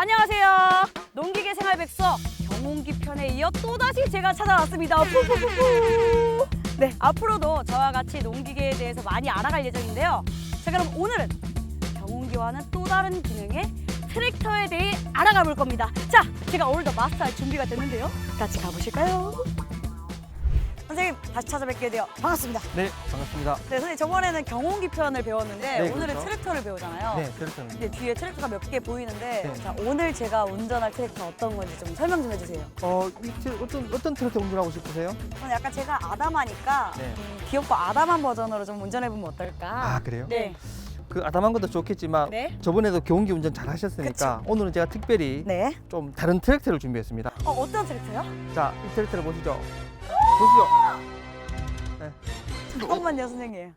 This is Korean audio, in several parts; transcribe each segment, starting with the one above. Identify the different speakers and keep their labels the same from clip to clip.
Speaker 1: 안녕하세요. 농기계 생활 백서 경운기 편에 이어 또다시 제가 찾아왔습니다. 푸푸푸푸. 네, 앞으로도 저와 같이 농기계에 대해서 많이 알아갈 예정인데요. 자, 그럼 오늘은 경운기와는 또 다른 기능의 트랙터에 대해 알아가 볼 겁니다. 자, 제가 오늘도 마스터할 준비가 됐는데요. 같이 가보실까요? 선생님, 다시 찾아뵙게 되어 반갑습니다.
Speaker 2: 네, 반갑습니다.
Speaker 1: 네, 선생님 저번에는 경운기 편을 배웠는데
Speaker 2: 네,
Speaker 1: 오늘은
Speaker 2: 그렇죠.
Speaker 1: 트랙터를 배우잖아요.
Speaker 2: 네, 그렇습니다.
Speaker 1: 네, 뒤에 트랙터가 몇 개 보이는데
Speaker 2: 네.
Speaker 1: 자, 오늘 제가 운전할 트랙터 어떤 건지 좀 설명 좀 해주세요.
Speaker 2: 어, 이 트, 어떤 어떤 트랙터 운전하고 싶으세요?
Speaker 1: 저는 약간 제가 아담하니까
Speaker 2: 네.
Speaker 1: 음, 귀엽고 아담한 버전으로 좀 운전해보면 어떨까?
Speaker 2: 아, 그래요?
Speaker 1: 네.
Speaker 2: 그 아담한 것도 좋겠지만
Speaker 1: 네.
Speaker 2: 저번에도 경운기 운전 잘 하셨으니까 오늘은 제가 특별히
Speaker 1: 네.
Speaker 2: 좀 다른 트랙터를 준비했습니다.
Speaker 1: 어, 어떤 트랙터요?
Speaker 2: 자, 이 트랙터를 보시죠. 보시죠.
Speaker 1: 잠깐만요, 선생님.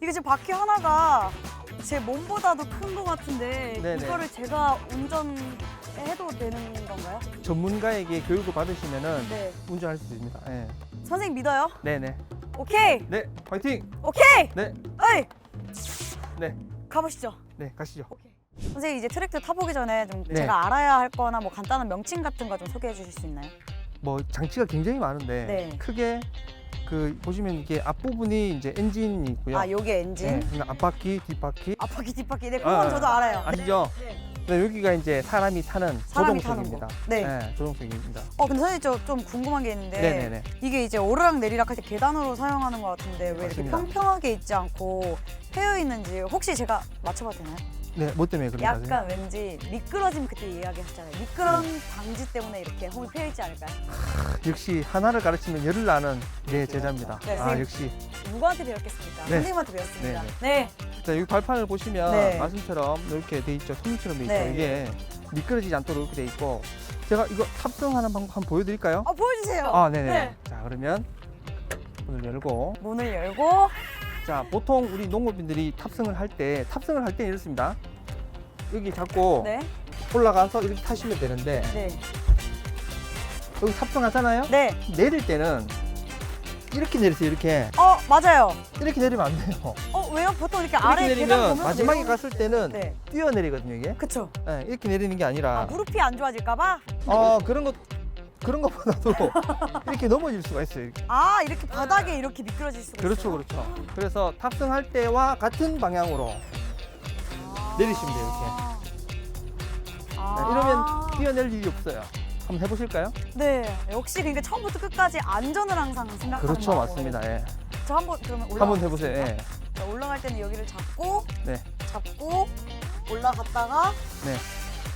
Speaker 1: 이게 지금 바퀴 하나가 제 몸보다도 큰 것 같은데
Speaker 2: 네네.
Speaker 1: 이거를 제가 운전해도 되는 건가요?
Speaker 2: 전문가에게 교육을 받으시면은
Speaker 1: 네.
Speaker 2: 운전할 수 있습니다. 네.
Speaker 1: 선생님 믿어요?
Speaker 2: 네, 네.
Speaker 1: 오케이!
Speaker 2: 네, 화이팅!
Speaker 1: 오케이!
Speaker 2: 네.
Speaker 1: 어이!
Speaker 2: 네.
Speaker 1: 가보시죠.
Speaker 2: 네, 가시죠.
Speaker 1: 선생님 이제 트랙터 타보기 전에 좀
Speaker 2: 네.
Speaker 1: 제가 알아야 할 거나 뭐 간단한 명칭 같은 거 좀 소개해 주실 수 있나요?
Speaker 2: 뭐 장치가 굉장히 많은데
Speaker 1: 네.
Speaker 2: 크게 그 보시면 이게 앞부분이 이제 엔진이 있고요.
Speaker 1: 아, 요게 엔진.
Speaker 2: 네, 앞바퀴, 뒷바퀴.
Speaker 1: 앞바퀴 뒷바퀴. 네, 그건
Speaker 2: 아,
Speaker 1: 저도 알아요.
Speaker 2: 아시죠?
Speaker 1: 네.
Speaker 2: 네, 여기가 이제 사람이 타는
Speaker 1: 사람이 타는
Speaker 2: 조종석입니다.
Speaker 1: 거. 네.
Speaker 2: 조종석입니다.
Speaker 1: 어, 근데 선생님 저좀 궁금한 게 있는데
Speaker 2: 네네네.
Speaker 1: 이게 이제 오르락 내리락 할 때 계단으로 사용하는 것 같은데 왜 이렇게
Speaker 2: 맞습니다.
Speaker 1: 평평하게 있지 않고 패여 있는지 혹시 제가 맞춰봐도 되나요?
Speaker 2: 네, 뭐 때문에 그런가 하세요?
Speaker 1: 약간 왠지 미끄러짐 그때 이야기하셨잖아요. 미끄럼 방지 때문에 이렇게 홈이 패여 있지 않을까요?
Speaker 2: 역시 하나를 가르치면 열을 나는 내 제자입니다.
Speaker 1: 네,
Speaker 2: 아,
Speaker 1: 선생님.
Speaker 2: 역시.
Speaker 1: 누구한테 배웠겠습니까?
Speaker 2: 네.
Speaker 1: 선생님한테 배웠습니다.
Speaker 2: 네,
Speaker 1: 네.
Speaker 2: 자, 여기 발판을 보시면
Speaker 1: 네.
Speaker 2: 말씀처럼 이렇게 돼 있죠. 통처럼 돼 있죠.
Speaker 1: 네.
Speaker 2: 이게 미끄러지지 않도록 이렇게 돼 있고 제가 이거 탑승하는 방법 한번 보여드릴까요?
Speaker 1: 어, 보여주세요.
Speaker 2: 아, 네네.
Speaker 1: 네.
Speaker 2: 자, 그러면 문을 열고
Speaker 1: 문을 열고
Speaker 2: 자, 보통 우리 농업인들이 탑승을 할 때 탑승을 할 때는 이렇습니다. 여기 잡고
Speaker 1: 네.
Speaker 2: 올라가서 이렇게 타시면 되는데
Speaker 1: 네.
Speaker 2: 여기 탑승하잖아요.
Speaker 1: 네.
Speaker 2: 내릴 때는 이렇게 내리세요. 이렇게
Speaker 1: 어, 맞아요.
Speaker 2: 이렇게 내리면 안 돼요.
Speaker 1: 어, 왜요? 보통 이렇게
Speaker 2: 이렇게
Speaker 1: 아래 계단
Speaker 2: 내리면
Speaker 1: 보면서
Speaker 2: 마지막에 갔을 때는
Speaker 1: 네.
Speaker 2: 뛰어내리거든요. 이게
Speaker 1: 그쵸.
Speaker 2: 네, 이렇게 내리는 게
Speaker 1: 아,
Speaker 2: 아니라
Speaker 1: 무릎이 안 좋아질까 봐?
Speaker 2: 어 그런 것 그런 것보다도 이렇게 넘어질 수가 있어요. 이렇게.
Speaker 1: 아, 이렇게 바닥에 이렇게 미끄러질 수가
Speaker 2: 그렇죠,
Speaker 1: 있어요.
Speaker 2: 그렇죠. 그래서 탑승할 때와 같은 방향으로
Speaker 1: 아.
Speaker 2: 내리시면 돼요, 네,
Speaker 1: 아.
Speaker 2: 이러면 뛰어낼 일이 없어요. 한번 해보실까요?
Speaker 1: 네. 역시 그러니까 처음부터 끝까지 안전을 항상 생각하는
Speaker 2: 그렇죠,
Speaker 1: 마음으로.
Speaker 2: 맞습니다. 예.
Speaker 1: 저 한번 그러면 올라
Speaker 2: 한번 해보세요. 예.
Speaker 1: 올라갈 때는 여기를 잡고
Speaker 2: 네.
Speaker 1: 잡고 올라갔다가
Speaker 2: 네.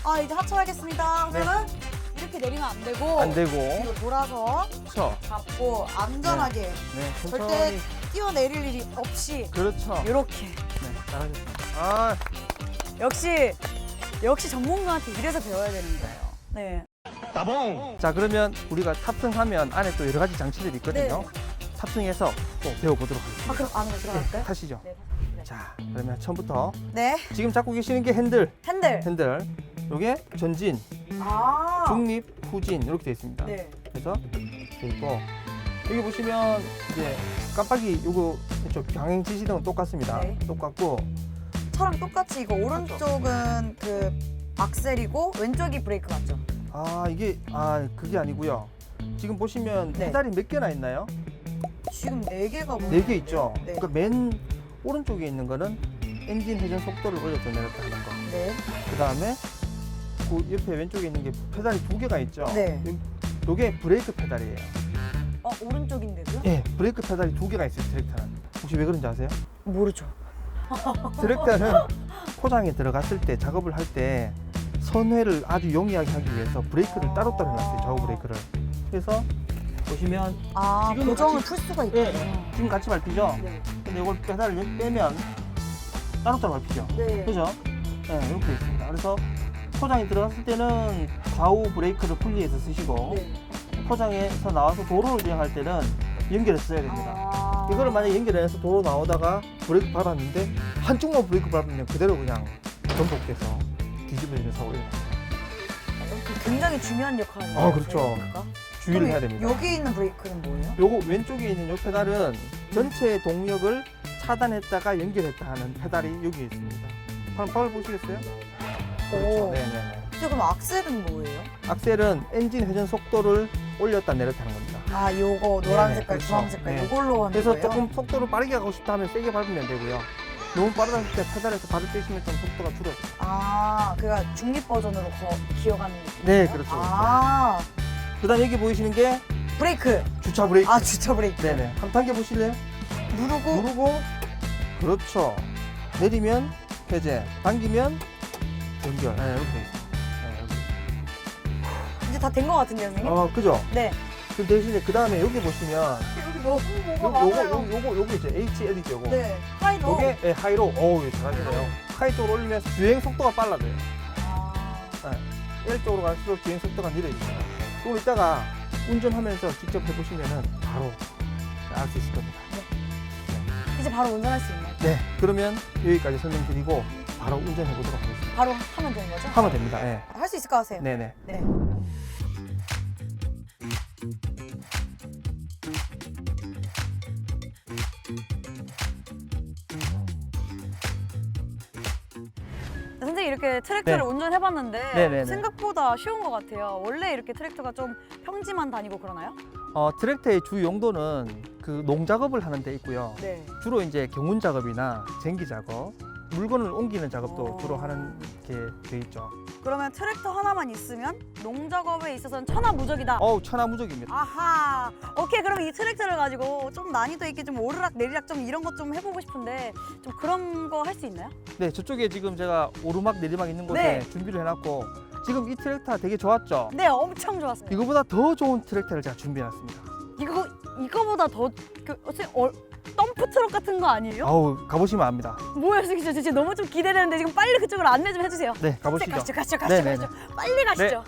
Speaker 1: 아, 이제 하차하겠습니다. 그러면 이렇게 내리면 안 되고
Speaker 2: 안 되고,
Speaker 1: 뒤로 돌아서
Speaker 2: 그렇죠.
Speaker 1: 잡고 안전하게
Speaker 2: 네,
Speaker 1: 절대
Speaker 2: 천천히.
Speaker 1: 뛰어내릴 일이 없이
Speaker 2: 그렇죠.
Speaker 1: 이렇게
Speaker 2: 네, 잘하셨습니다. 아,
Speaker 1: 역시 역시 전문가한테 이래서 배워야 되는 거예요. 네.
Speaker 2: 자 그러면 우리가 탑승하면 안에 또 여러 가지 장치들이 있거든요. 탑승해서 또 배워보도록 하겠습니다.
Speaker 1: 아 그럼 안으로 들어갈까요?
Speaker 2: 타시죠.
Speaker 1: 네.
Speaker 2: 자 그러면 처음부터
Speaker 1: 네.
Speaker 2: 지금 잡고 계시는 게 핸들,
Speaker 1: 핸들.
Speaker 2: 핸들. 요게 전진,
Speaker 1: 아.
Speaker 2: 중립, 후진 이렇게 되어 있습니다.
Speaker 1: 네.
Speaker 2: 그래서 돼 있고 여기 보시면 이제 깜빡이 요거 저 방향 지시등은 똑같습니다.
Speaker 1: 네.
Speaker 2: 똑같고
Speaker 1: 차랑 똑같이 이거 오른쪽은 그 악셀이고 왼쪽이 브레이크 맞죠?
Speaker 2: 아 이게 아 그게 아니고요. 지금 보시면
Speaker 1: 네.
Speaker 2: 페달이 몇 개나 있나요?
Speaker 1: 지금 네 개가 뭐?
Speaker 2: 네개 있죠.
Speaker 1: 네.
Speaker 2: 그러니까 맨 오른쪽에 있는 거는 엔진 회전 속도를 올렸다 내렸다 하는 거.
Speaker 1: 네.
Speaker 2: 그 다음에 그 옆에 왼쪽에 있는 게 페달이 두 개가 있죠.
Speaker 1: 네.
Speaker 2: 요- 요게 브레이크 페달이에요.
Speaker 1: 어 오른쪽인데도요?
Speaker 2: 예, 브레이크 페달이 두 개가 있어요. 트랙터는. 혹시 왜 그런지 아세요?
Speaker 1: 모르죠.
Speaker 2: 트랙터는 포장에 들어갔을 때 작업을 할때 선회를 아주 용이하게 하기 위해서 브레이크를 따로따로 해놨어요. 좌우 브레이크를. 그래서 보시면
Speaker 1: 아
Speaker 2: 지금은
Speaker 1: 고정을
Speaker 2: 같이-
Speaker 1: 풀 수가
Speaker 2: 예,
Speaker 1: 있군요.
Speaker 2: 지금 같이 밟히죠.
Speaker 1: 네.
Speaker 2: 근데 이걸 페달을 빼면 따로따로 밟히죠.
Speaker 1: 네.
Speaker 2: 그죠? 네, 이렇게 있습니다. 그래서 포장에 들어갔을 때는 좌우 브레이크를 분리해서 쓰시고
Speaker 1: 네.
Speaker 2: 포장에서 나와서 도로를 주행할 때는 연결해서 써야 됩니다.
Speaker 1: 아.
Speaker 2: 이거를 만약에 연결해서 도로 나오다가 브레이크 밟았는데 한쪽만 브레이크 밟으면 그대로 그냥 전복돼서 뒤집어지는 일어납니다.
Speaker 1: 굉장히 중요한 역할이에요.
Speaker 2: 아, 그렇죠. 주의를 해야 됩니다.
Speaker 1: 여기 있는 브레이크는 뭐예요?
Speaker 2: 요거 왼쪽에 있는 요 페달은 전체 동력을 차단했다가 연결했다 하는 페달이 여기 있습니다. 한번 밟아 보시겠어요? 그렇죠.
Speaker 1: 오.
Speaker 2: 네네네.
Speaker 3: 선생님 그럼 악셀은 뭐예요?
Speaker 2: 악셀은 엔진 회전 속도를 올렸다 내렸다 하는 겁니다.
Speaker 3: 아 요거 노란
Speaker 2: 네,
Speaker 3: 색깔,
Speaker 2: 그렇죠.
Speaker 3: 주황 색깔
Speaker 2: 네.
Speaker 3: 요걸로 하는
Speaker 2: 그래서
Speaker 3: 거예요?
Speaker 2: 조금 속도를 빠르게 가고 싶다 하면 세게 밟으면 되고요. 너무 빠르다 할때 페달에서 발을 떼시면 좀 속도가 줄어요.
Speaker 3: 아 그러니까 중립 버전으로 거, 기어가는 느낌
Speaker 2: 네, 그렇죠.
Speaker 3: 아
Speaker 2: 그다음 여기 보이시는 게
Speaker 3: 브레이크
Speaker 2: 주차 브레이크.
Speaker 3: 아 주차 브레이크
Speaker 2: 네네. 한 당겨 보실래요?
Speaker 3: 누르고
Speaker 2: 누르고 그렇죠. 내리면 해제, 당기면 연결. 네, 이렇게 돼 있어요. 네,
Speaker 3: 이제 다 된 것 같은데요. 선생님?
Speaker 2: 어, 그죠?
Speaker 3: 네
Speaker 2: 그 대신에 그 다음에 여기 보시면 요,
Speaker 3: 뭐가
Speaker 2: 요거
Speaker 3: 많아요
Speaker 2: 요거 요거 요거 있죠. HL이죠. 요거.
Speaker 3: 네 하이로
Speaker 2: 요게 예, 하이로. 어우, 잘하시네요. 하이 쪽으로 올리면 주행 속도가 빨라져요.
Speaker 3: 아,
Speaker 2: L 쪽으로 갈수록 주행 속도가 느려집니다. 이걸 이따가 운전하면서 직접 해보시면은 바로 알 수 있을 겁니다.
Speaker 3: 이제 바로 운전할 수 있나요?
Speaker 2: 네. 그러면 여기까지 설명드리고 바로 운전해 보도록 하겠습니다.
Speaker 3: 바로 하면 되는 거죠?
Speaker 2: 하면 됩니다. 예.
Speaker 3: 할수 있을 것 같아요
Speaker 2: 네네.
Speaker 3: 네.
Speaker 1: 선생님 이렇게 트랙터를
Speaker 2: 네.
Speaker 1: 운전해봤는데
Speaker 2: 네네네.
Speaker 1: 생각보다 쉬운 것 같아요. 원래 이렇게 트랙터가 좀 평지만 다니고 그러나요?
Speaker 2: 어, 트랙터의 주 용도는 그 농작업을 하는 데 있고요.
Speaker 1: 네.
Speaker 2: 주로 이제 경운 작업이나 쟁기 작업, 물건을 옮기는 작업도
Speaker 1: 어.
Speaker 2: 주로 하는 게 돼 있죠.
Speaker 1: 그러면 트랙터 하나만 있으면 농작업에 있어서는 천하무적이다.
Speaker 2: 어우, 천하무적입니다.
Speaker 1: 아하. 오케이 그럼 이 트랙터를 가지고 좀 난이도 있게 좀 오르락 내리락 좀 이런 것 좀 해보고 싶은데 좀 그런 거 할 수 있나요?
Speaker 2: 네, 저쪽에 지금 제가 오르막 내리막 있는 곳에
Speaker 1: 네.
Speaker 2: 준비를 해놨고 지금 이 트랙터 되게 좋았죠.
Speaker 1: 네, 엄청 좋았어요.
Speaker 2: 이거보다 더 좋은 트랙터를 제가 준비해놨습니다.
Speaker 1: 이거 이거보다 더그 선생님 어, 덤프 트럭 같은 거 아니에요?
Speaker 2: 아우, 가보시면 압니다.
Speaker 1: 뭐야, 저 진짜 너무 좀 기대되는데 지금 빨리 그쪽으로 안내 좀 해주세요.
Speaker 2: 네, 가보시죠.
Speaker 1: 가시죠, 가시죠, 가시죠,
Speaker 2: 네네네.
Speaker 1: 가시죠. 빨리 가시죠.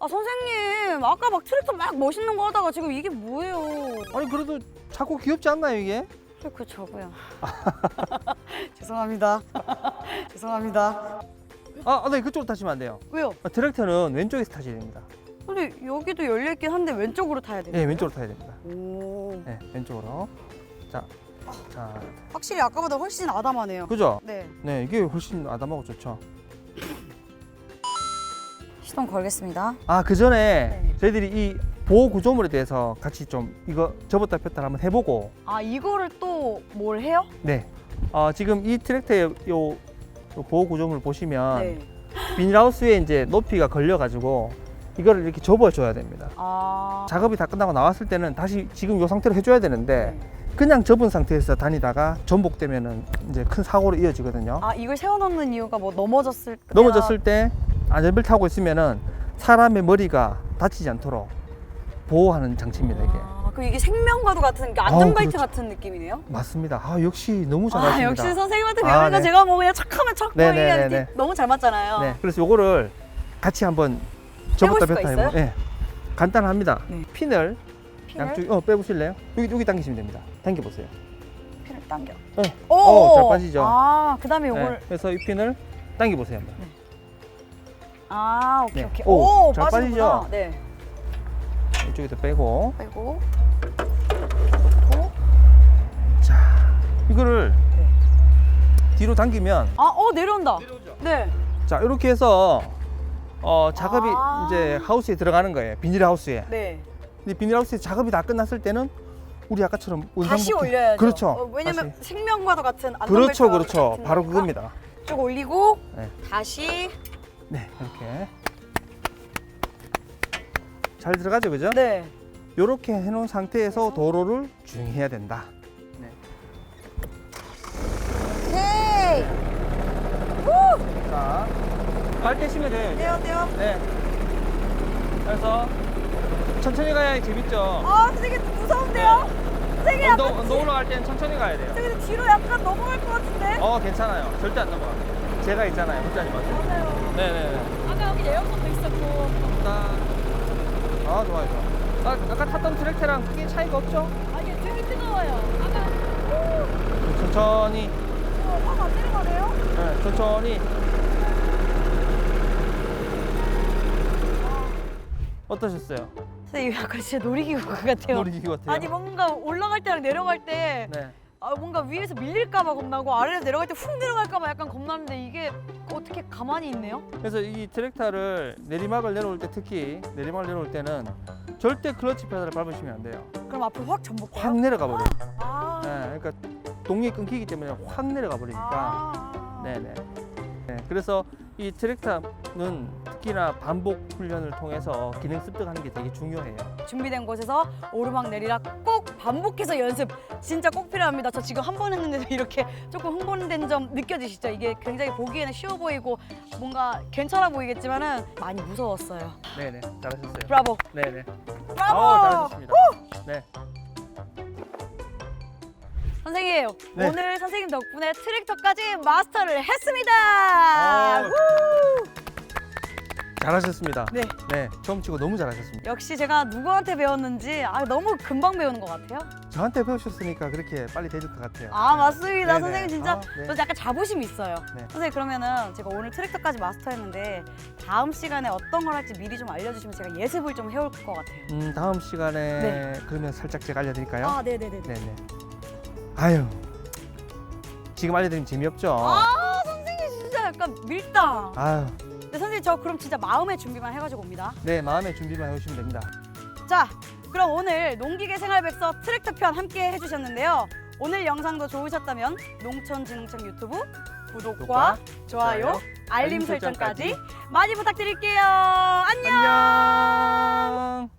Speaker 1: 아 선생님, 아까 막 트랙터 막 멋있는 거 하다가 지금 이게 뭐예요?
Speaker 2: 아니 그래도 자꾸 귀엽지 않나요 이게?
Speaker 1: 그 저거요. 죄송합니다. 죄송합니다.
Speaker 2: 아, 아, 네 그쪽으로 타시면 안 돼요.
Speaker 1: 왜요?
Speaker 2: 아, 트랙터는 왼쪽에서 타셔야 됩니다.
Speaker 1: 근데 여기도 열려 있긴 한데 왼쪽으로 타야 돼요.
Speaker 2: 네, 왼쪽으로 타야 됩니다.
Speaker 1: 오.
Speaker 2: 네, 왼쪽으로. 자, 자,
Speaker 1: 확실히 아까보다 훨씬 아담하네요.
Speaker 2: 그죠?
Speaker 1: 네.
Speaker 2: 네, 이게 훨씬 아담하고 좋죠.
Speaker 1: 시동 걸겠습니다.
Speaker 2: 아, 그 전에
Speaker 1: 네.
Speaker 2: 저희들이 이 보호 구조물에 대해서 같이 좀 이거 접었다 폈다 한번 해보고,
Speaker 1: 아 이거를 또 뭘 해요?
Speaker 2: 네, 어, 지금 이 트랙터의 요, 요 보호 구조물 보시면
Speaker 1: 네.
Speaker 2: 비닐하우스에 이제 높이가 걸려가지고 이거를 이렇게 접어줘야 됩니다.
Speaker 1: 아.
Speaker 2: 작업이 다 끝나고 나왔을 때는 다시 지금 이 상태로 해줘야 되는데
Speaker 1: 네.
Speaker 2: 그냥 접은 상태에서 다니다가 전복되면은 이제 큰 사고로 이어지거든요.
Speaker 1: 아 이걸 세워놓는 이유가 뭐 넘어졌을 때
Speaker 2: 넘어졌을 때 안전벨트 하고 있으면 사람의 머리가 다치지 않도록 보호하는 장치입니다 이게.
Speaker 1: 아, 그럼 이게 생명과도 같은 게 안전벨트
Speaker 2: 그렇죠.
Speaker 1: 같은 느낌이네요?
Speaker 2: 맞습니다. 아 역시 너무
Speaker 1: 아
Speaker 2: 잘하십니다.
Speaker 1: 역시 선생님한테
Speaker 2: 아,
Speaker 1: 배우니까
Speaker 2: 네.
Speaker 1: 제가 뭐 그냥 척
Speaker 2: 네,
Speaker 1: 보이게
Speaker 2: 네, 네,
Speaker 1: 이렇게 너무 잘 맞잖아요.
Speaker 2: 네, 그래서 요거를 같이 한번 접었다
Speaker 1: 있어요?
Speaker 2: 해보. 네, 간단합니다.
Speaker 1: 네.
Speaker 2: 핀을
Speaker 1: 핀을
Speaker 2: 양쪽 어 빼보실래요? 여기 여기 당기시면 됩니다. 당겨 보세요.
Speaker 1: 핀을 당겨.
Speaker 2: 네.
Speaker 1: 오,
Speaker 2: 어, 잘 빠지죠?
Speaker 1: 아 그 다음에
Speaker 2: 네,
Speaker 1: 요걸
Speaker 2: 그래서 이 핀을 당겨 보세요 한번.
Speaker 1: 아 오케이
Speaker 2: 네.
Speaker 1: 오케이.
Speaker 2: 오,
Speaker 1: 오,
Speaker 2: 잘
Speaker 1: 빠지는구나.
Speaker 2: 빠지죠?
Speaker 1: 네.
Speaker 2: 이쪽에서 빼고
Speaker 1: 빼고
Speaker 2: 자 이거를
Speaker 1: 네.
Speaker 2: 뒤로 당기면
Speaker 1: 아 어 내려온다. 네.
Speaker 2: 자 이렇게 해서 어, 작업이
Speaker 1: 아.
Speaker 2: 이제 하우스에 들어가는 거예요 비닐 하우스에
Speaker 1: 네.
Speaker 2: 근데 비닐 하우스에 작업이 다 끝났을 때는 우리 아까처럼
Speaker 1: 다시 올려야죠.
Speaker 2: 그렇죠
Speaker 1: 어, 왜냐면
Speaker 2: 다시.
Speaker 1: 생명과도 같은 안전벨트
Speaker 2: 그렇죠 그렇죠 바로 그겁니다
Speaker 1: 쭉 올리고
Speaker 2: 네.
Speaker 1: 다시
Speaker 2: 네 이렇게 잘 들어가죠 그죠
Speaker 1: 네.
Speaker 2: 이렇게 해놓은 상태에서 도로를 주행해야 된다
Speaker 1: 오케이.
Speaker 2: 자 발 떼시면 돼요.
Speaker 1: 돼요 돼요.
Speaker 2: 네 그래서 천천히 가야 재밌죠
Speaker 1: 아 선생님 무서운데요? 선생님
Speaker 2: 언덕,
Speaker 1: 약간
Speaker 2: 언덕 올라갈 때는 천천히 가야 돼요
Speaker 1: 선생님 뒤로 약간 넘어갈 것 같은데?
Speaker 2: 어 괜찮아요 절대 안 넘어가 제가 있잖아요 혼자님
Speaker 1: 맞아요.
Speaker 2: 네네네
Speaker 1: 아까 여기 에어컨도 있었고.
Speaker 2: 아 좋아요 좋아 아, 아까 탔던 트랙터랑 크게 차이가 없죠?
Speaker 1: 아니 되게 뜨거워요. 아까
Speaker 2: 천천히
Speaker 1: 확안 내려가네요?
Speaker 2: 네, 천천히 어떠셨어요?
Speaker 1: 선생님 약간 진짜 놀이기구 같아요.
Speaker 2: 놀이기구 같아요
Speaker 1: 아니 뭔가 올라갈 때랑 내려갈 때
Speaker 2: 네.
Speaker 1: 아, 뭔가 위에서 밀릴까 봐 겁나고 아래로 내려갈 때 훅 내려갈까 봐 약간 겁나는데 이게 어떻게 가만히 있네요?
Speaker 2: 그래서 이 트랙터를 내리막을 내려올 때 특히 내리막을 내려올 때는 절대 클러치 페달을 밟으시면 안 돼요.
Speaker 1: 그럼 앞으로 확 전복해요?
Speaker 2: 확 내려가 버려요.
Speaker 1: 아.
Speaker 2: 네, 그러니까 동이 끊기기 때문에 확 내려가 버리니까.
Speaker 1: 아.
Speaker 2: 네네. 네, 그래서 이 트랙터는 특히나 반복 훈련을 통해서 기능 습득하는 게 되게 중요해요.
Speaker 1: 준비된 곳에서 오르막 내리락 꼭 반복해서 연습 진짜 꼭 필요합니다. 저 지금 한 번 했는데도 이렇게 조금 흥분된 점 느껴지시죠? 이게 굉장히 보기에는 쉬워 보이고 뭔가 괜찮아 보이겠지만은 많이 무서웠어요.
Speaker 2: 네네, 잘하셨어요.
Speaker 1: 브라보.
Speaker 2: 네네.
Speaker 1: 브라보.
Speaker 2: 아, 잘하셨습니다. 네.
Speaker 1: 선생님
Speaker 2: 네.
Speaker 1: 오늘 선생님 덕분에 트랙터까지 마스터를 했습니다.
Speaker 2: 아,
Speaker 1: 우!
Speaker 2: 잘하셨습니다.
Speaker 1: 네.
Speaker 2: 네, 처음 치고 너무 잘하셨습니다.
Speaker 1: 역시 제가 누구한테 배웠는지 아, 너무 금방 배우는 것 같아요.
Speaker 2: 저한테 배우셨으니까 그렇게 빨리 되실 것 같아요.
Speaker 1: 아 맞습니다
Speaker 2: 네네.
Speaker 1: 선생님 진짜
Speaker 2: 아, 네.
Speaker 1: 저 약간 자부심이 있어요
Speaker 2: 네.
Speaker 1: 선생님 그러면은 제가 오늘 트랙터까지 마스터했는데 다음 시간에 어떤 걸 할지 미리 좀 알려주시면 제가 예습을 좀 해올 것 같아요
Speaker 2: 음, 다음 시간에
Speaker 1: 네.
Speaker 2: 그러면 살짝 제가 알려드릴까요?
Speaker 1: 아 네네네
Speaker 2: 네네. 아유, 지금 알려드리면 재미없죠?
Speaker 1: 아 선생님 진짜 약간 밀당
Speaker 2: 아유,
Speaker 1: 근데 선생님 저 그럼 진짜 마음의 준비만 해가지고 옵니다
Speaker 2: 네, 마음의 준비만 해오시면 됩니다.
Speaker 1: 자 그럼 오늘 농기계 생활백서 트랙터 편 함께 해주셨는데요 오늘 영상도 좋으셨다면 농촌진흥청 유튜브 구독과 좋아요, 알림
Speaker 2: 설정까지
Speaker 1: 많이 부탁드릴게요 안녕
Speaker 2: 안녕.